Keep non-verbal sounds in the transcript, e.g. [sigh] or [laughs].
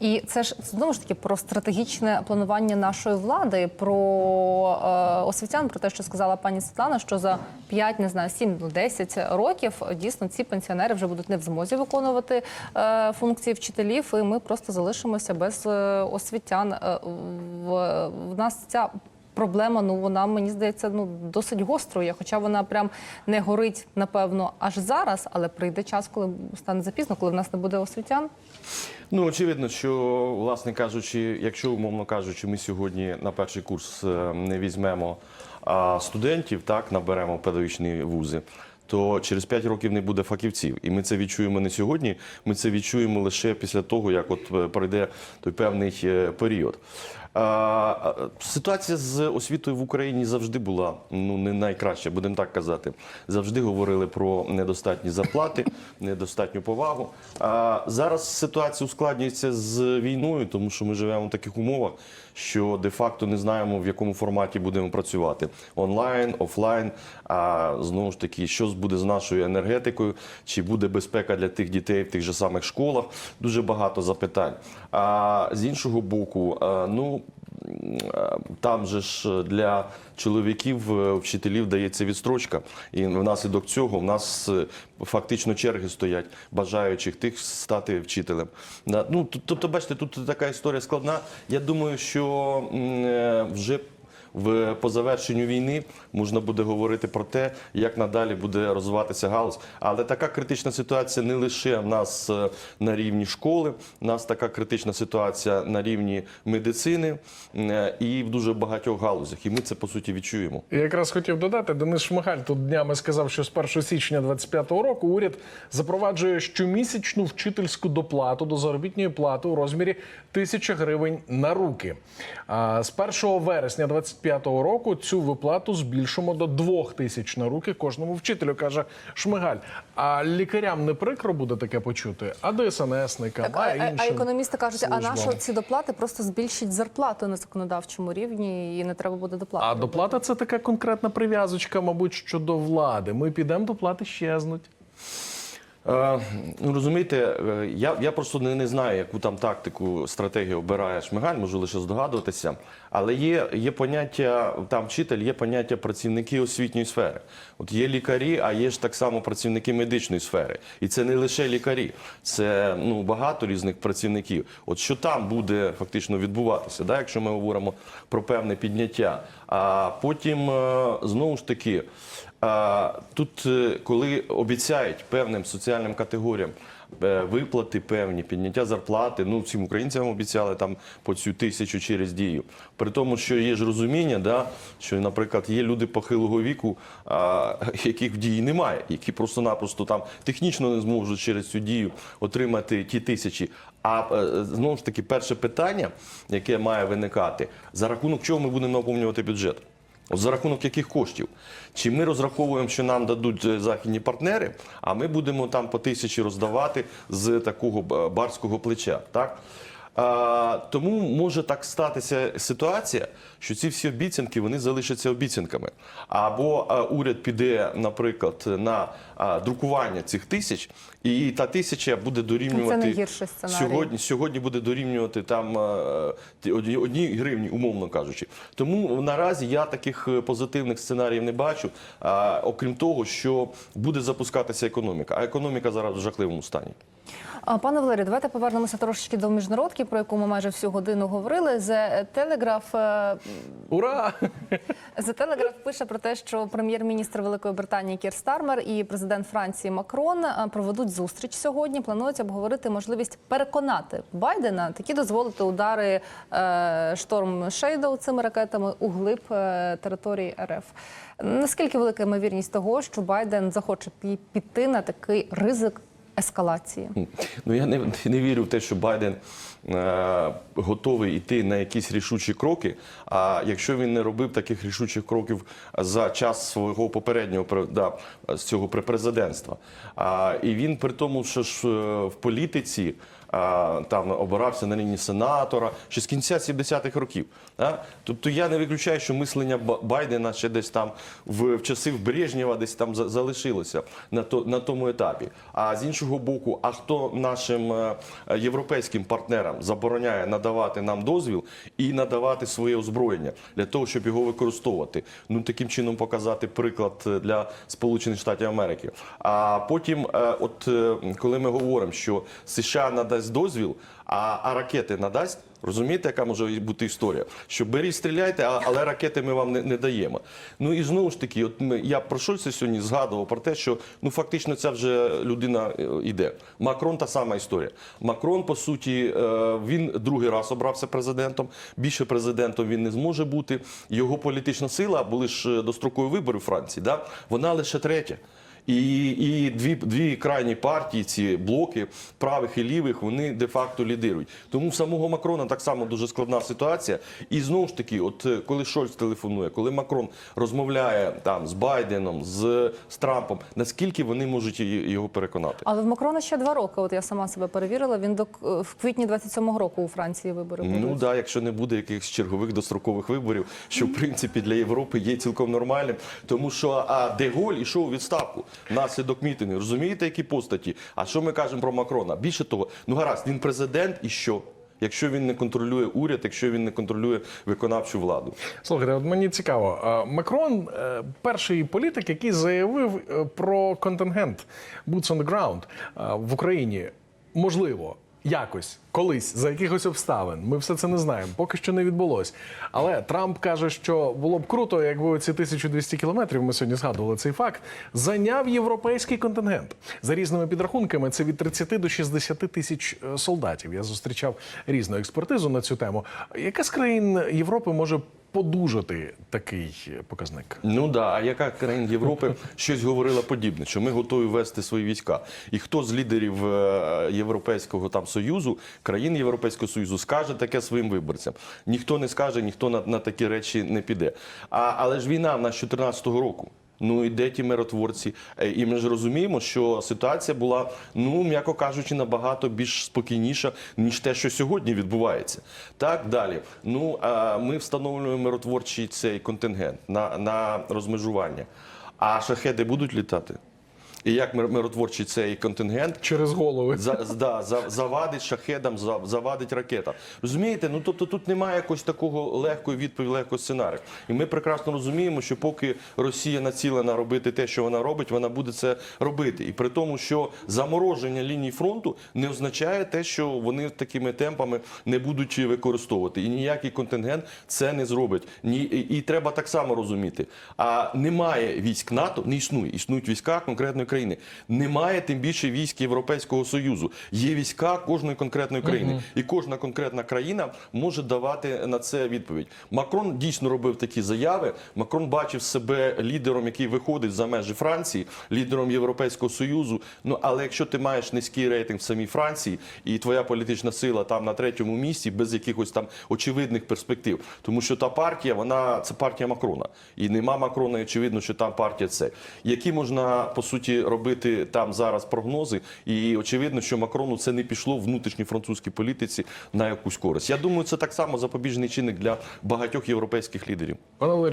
І це ж знову ж таки про стратегічне планування нашої влади, про е, освітян, про те, що сказала пані Світлана, що за 5, не знаю, 7, ну 10 років дійсно ці пенсіонери вже будуть не в змозі виконувати е, функції вчителів, і ми просто залишимося без е, освітян. Е, в, в нас ця проблема, ну вона мені здається, ну досить гострою. Хоча вона прям не горить, напевно, аж зараз, але прийде час, коли стане запізно, коли в нас не буде освітян. Ну, очевидно, що, власне кажучи, якщо, умовно кажучи, ми сьогодні на перший курс е, не візьмемо студентів, так, наберемо педагогічні вузи, то через 5 років не буде фахівців. І ми це відчуємо не сьогодні, ми це відчуємо лише після того, як от е, пройде той певний е, період. Ситуація з освітою в Україні завжди була ну не найкраща, будемо так казати. Завжди говорили про недостатні зарплати, [laughs] недостатню повагу. А зараз ситуація ускладнюється з війною, тому що ми живемо в таких умовах, що де-факто не знаємо в якому форматі будемо працювати онлайн, офлайн. А знову ж таки, що буде з нашою енергетикою, чи буде безпека для тих дітей в тих же самих школах? Дуже багато запитань. А з іншого боку, ну. Е, Там же ж для чоловіків е, вчителів дається відстрочка, і внаслідок цього в нас е, фактично черги стоять бажаючих тих стати вчителем. Ну тобто, бачите, тут така історія складна. Я думаю, що е, вже в по завершенню війни можна буде говорити про те, як надалі буде розвиватися галузь. Але така критична ситуація не лише в нас е, на рівні школи, в нас така критична ситуація на рівні медицини е, і в дуже багатьох галузях. І ми це по суті відчуємо. Я якраз хотів додати, Денис Шмигаль тут днями сказав, що з 1 січня 2025 року уряд запроваджує щомісячну вчительську доплату до заробітної плати у розмірі тисяча гривень на руки. А з 1 вересня 2025 року цю виплату збільшимо до 2 тисяч на руки кожному вчителю, каже Шмигаль. А лікарям не прикро буде таке почути, а ДСНСникам, а, а, а, а економісти кажуть, а службам. нащо ці доплати просто збільшить зарплату на законодавчому рівні і не треба буде доплати. А доплата це така конкретна прив'язочка, мабуть, щодо влади. Ми підемо, доплати щезнуть. Е, ну розумієте, е, я, я просто не, не знаю, яку там тактику, стратегію обирає Шмигаль, можу лише здогадуватися. Але є, є поняття, там вчитель, є поняття працівники освітньої сфери. От є лікарі, а є ж так само працівники медичної сфери. І це не лише лікарі, це ну, багато різних працівників. От що там буде фактично відбуватися, да, якщо ми говоримо про певне підняття. А потім е, знову ж таки. Тут, е, коли обіцяють певним соціальним категоріям е, виплати певні, підняття зарплати, ну всім українцям обіцяли там по цю тисячу через дію. При тому, що є ж розуміння, да, що, наприклад, є люди похилого віку, а, яких в дії немає, які просто-напросто там технічно не зможуть через цю дію отримати ті тисячі. А е, знову ж таки, перше питання, яке має виникати, за рахунок чого ми будемо наповнювати бюджет? От за рахунок яких коштів? Чи ми розраховуємо, що нам дадуть е, західні партнери, а ми будемо там по тисячі роздавати з такого е, барського плеча? Так? А, тому може так статися ситуація, що ці всі обіцянки вони залишаться обіцянками. Або а, уряд піде, наприклад, на а, друкування цих тисяч, і та тисяча буде дорівнювати сценарій. сьогодні. Сьогодні буде дорівнювати там одні гривні, умовно кажучи. Тому наразі я таких е, позитивних сценаріїв не бачу. А, окрім того, що буде запускатися економіка. А економіка зараз в жахливому стані. Пане Валерію, давайте повернемося трошечки до міжнародки, про яку ми майже всю годину говорили. The Telegraph, е, Ура! The Telegraph пише про те, що прем'єр-міністр Великої Британії Кір Стармер і президент Франції Макрон е, проведуть зустріч сьогодні. Планують обговорити можливість переконати Байдена такі дозволити удари е, шторм Шейдоу цими ракетами у глиб території РФ. Наскільки велика ймовірність того, що Байден захоче піти на такий ризик ескалації? Ну я не, не вірю в те, що Байден е, готовий йти на якісь рішучі кроки. А якщо він не робив таких рішучих кроків за час свого попереднього да, з цього препрезидентства. А, і він при тому, що ж е, в політиці там обирався на рівні сенатора ще з кінця 70-х років. Тобто я не виключаю, що мислення Байдена ще десь там в, в часи Брежнєва десь там за- залишилося на, то, на тому етапі. А з іншого боку, а хто нашим е, європейським партнерам забороняє надавати нам дозвіл і надавати своє озброєння для того, щоб його використовувати? Ну таким чином показати приклад е, для Сполучених Штатів Америки. А потім, е, от коли ми говоримо, що США надасть дозвіл, а, а ракети надасть. Розумієте, яка може бути історія? Що беріть, стріляйте, а- але ракети ми вам не, не даємо. Ну і знову ж таки, от ми, я про Шольца сьогодні згадував про те, що ну фактично ця вже людина е, йде. Макрон та сама історія. Макрон, по суті, е, він другий раз обрався президентом. Більше президентом він не зможе бути. Його політична сила були ж е, дострокові вибори у Франції. Да? Вона лише третя. І, і дві, дві крайні партії, ці блоки правих і лівих, вони де-факто лідирують. Тому в самого Макрона так само дуже складна ситуація. І знову ж таки, от е, коли Шольц телефонує, коли Макрон розмовляє там з Байденом, з, з Трампом, наскільки вони можуть його переконати? Але в Макрона ще два роки. От я сама себе перевірила. Він до в квітні 27-го року у Франції вибори Ну да, якщо не буде якихось чергових дострокових виборів, що в принципі для Європи є цілком нормальним, тому що а Деголь ішов у відставку внаслідок мітингу. Розумієте, які постаті? А що ми кажемо про Макрона? Більше того, ну гаразд, він президент і що? Якщо він не контролює уряд, якщо він не контролює виконавчу владу, Слухайте, от мені цікаво. Макрон е, перший політик, який заявив е, про контингент Boots on the ground е, в Україні. Можливо, якось, колись, за якихось обставин. Ми все це не знаємо. Поки що не відбулось. Але Трамп каже, що було б круто, якби оці 1200 кілометрів, ми сьогодні згадували цей факт, зайняв європейський контингент. За різними підрахунками, це від 30 до 60 тисяч е, солдатів. Я зустрічав різну експертизу на цю тему. Яка з країн Європи може подужати такий показник? Ну да, а яка країн Європи [laughs] щось говорила подібне, що ми готові вести свої війська? І хто з лідерів е, Європейського там союзу, країн Європейського союзу, скаже таке своїм виборцям? Ніхто не скаже, ніхто на, на такі речі не піде. А але ж війна в нас 14-го року. Ну і де ті миротворці? Е, І ми ж розуміємо, що ситуація була, ну м'яко кажучи, набагато більш спокійніша, ніж те, що сьогодні відбувається. Так далі. Ну ми встановлюємо миротворчий цей контингент на, на розмежування. А шахеди будуть літати? І як миротворчий цей контингент Через голови. за, да, за, завадить шахедам, за, завадить ракетам. Розумієте? Ну тобто тут немає якось такого легкої відповіді, легкого сценарію. І ми прекрасно розуміємо, що поки Росія націлена робити те, що вона робить, вона буде це робити. І при тому, що замороження лінії фронту не означає те, що вони такими темпами не будуть використовувати. І ніякий контингент це не зробить. Ні, і, і треба так само розуміти. А немає військ НАТО, не існує. Існують війська конкретної країни. Немає тим більше військ Європейського Союзу. Є війська кожної конкретної країни. І кожна конкретна країна може давати на це відповідь. Макрон дійсно робив такі заяви. Макрон бачив себе лідером, який виходить за межі Франції, лідером Європейського Союзу. Ну але якщо ти маєш низький рейтинг в самій Франції, і твоя політична сила там на третьому місці без якихось там очевидних перспектив, тому що та партія, вона це партія Макрона, і нема Макрона, і очевидно, що там партія це. Які можна по суті робити там зараз прогнози, і очевидно, що Макрону це не пішло в внутрішній французькій політиці на якусь користь. Я думаю, це так само запобіжний чинник для багатьох європейських лідерів.